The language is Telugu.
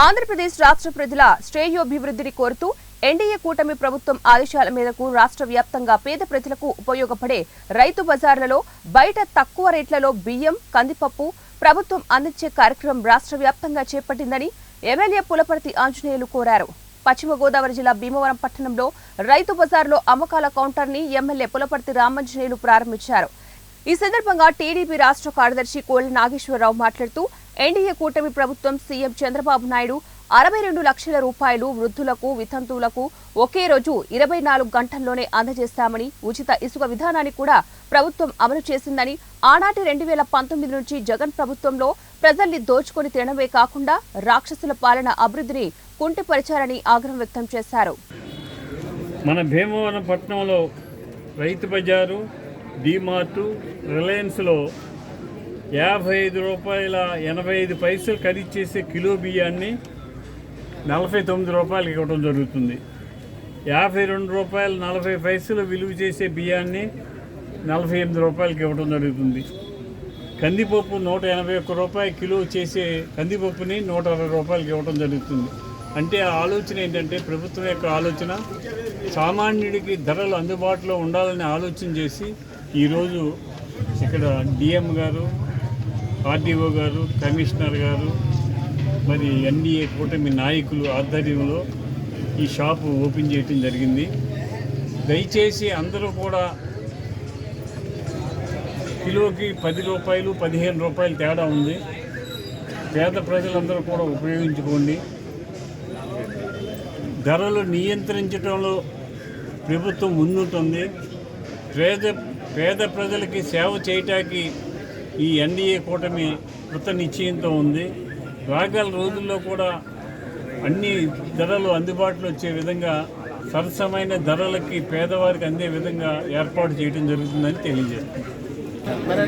ఆంధ్రప్రదేశ్ రాష్ట్ర ప్రజల శ్రేయోభివృద్ధిని కోరుతూ ఎన్డీఏ కూటమి ప్రభుత్వం ఆదేశాల మేరకు రాష్ట్ర వ్యాప్తంగా పేద ప్రజలకు ఉపయోగపడే రైతు బజార్లలో బయట తక్కువ రేట్లలో బియ్యం కందిపప్పు ప్రభుత్వం అందించే కార్యక్రమం రాష్ట్ర వ్యాప్తంగా చేపట్టిందని ఎమ్మెల్యే పులపర్తి ఆంజనేయులు కోరారు. పశ్చిమ గోదావరి జిల్లా భీమవరం పట్టణంలో రైతు బజార్లో అమ్మకాల కౌంటర్ని ఎమ్మెల్యే పులపర్తి రామాంజనేయులు ప్రారంభించారు. ఈ సందర్భంగా టీడీపీ రాష్ట్ర కార్యదర్శి కోళ్ళ నాగేశ్వరరావు మాట్లాడుతూ ఎన్డీఏ కూటమి ప్రభుత్వం సీఎం చంద్రబాబు నాయుడు అరవై రెండు లక్షల రూపాయలు వృద్ధులకు వితంతువులకు ఒకే రోజు ఇరవై నాలుగు గంటల్లోనే అందజేస్తామని ఉచిత ఇసుక విధానాన్ని కూడా ప్రభుత్వం అమలు చేసిందని ఆనాటి రెండు వేల పంతొమ్మిది నుంచి జగన్ ప్రభుత్వంలో ప్రజల్ని దోచుకొని తినడమే కాకుండా రాక్షసుల పాలన అభివృద్ధిని కుంటిపరిచారని ఆగ్రహం వ్యక్తం చేశారు. మన భీమవరం పట్టణంలో రైతు బజారు డిమార్టు రిలయన్స్లో యాభై ఐదు రూపాయల ఎనభై ఐదు పైసలు ఖరీదు చేసే కిలో బియ్యాన్ని నలభై తొమ్మిది రూపాయలకి ఇవ్వడం జరుగుతుంది. యాభై రెండు రూపాయలు నలభై పైసలు విలువ చేసే బియ్యాన్ని నలభై ఎనిమిది రూపాయలకి ఇవ్వడం జరుగుతుంది. కందిపప్పు నూట ఎనభై ఒక్క రూపాయలు కిలో చేసే కందిపప్పుని నూట అరవై రూపాయలకి ఇవ్వడం జరుగుతుంది. అంటే ఆ ఆలోచన ఏంటంటే ప్రభుత్వం యొక్క ఆలోచన సామాన్యుడికి ధరలు అందుబాటులో ఉండాలని ఆలోచన చేసి ఈరోజు ఇక్కడ డిఎం గారు ఆర్డీఓ గారు కమిషనర్ గారు మరి ఎన్డీఏ కూటమి నాయకులు ఆధ్వర్యంలో ఈ షాపు ఓపెన్ చేయటం జరిగింది. దయచేసి అందరూ కూడా కిలోకి పది రూపాయలు పదిహేను రూపాయలు తేడా ఉంది. పేద ప్రజలందరూ కూడా ఉపయోగించుకోండి. ధరలు నియంత్రించడంలో ప్రభుత్వం ముందుంటుంది. పేద పేద ప్రజలకి సేవ చేయటానికి ఈ ఎన్డీఏ కూటమి కృత నిశ్చయంతో ఉంది. రాగల రోజుల్లో కూడా అన్ని ధరలు అందుబాటులో వచ్చే విధంగా సరసమైన ధరలకి పేదవారికి అందే విధంగా ఏర్పాటు చేయడం జరుగుతుందని తెలియజేస్తుంది.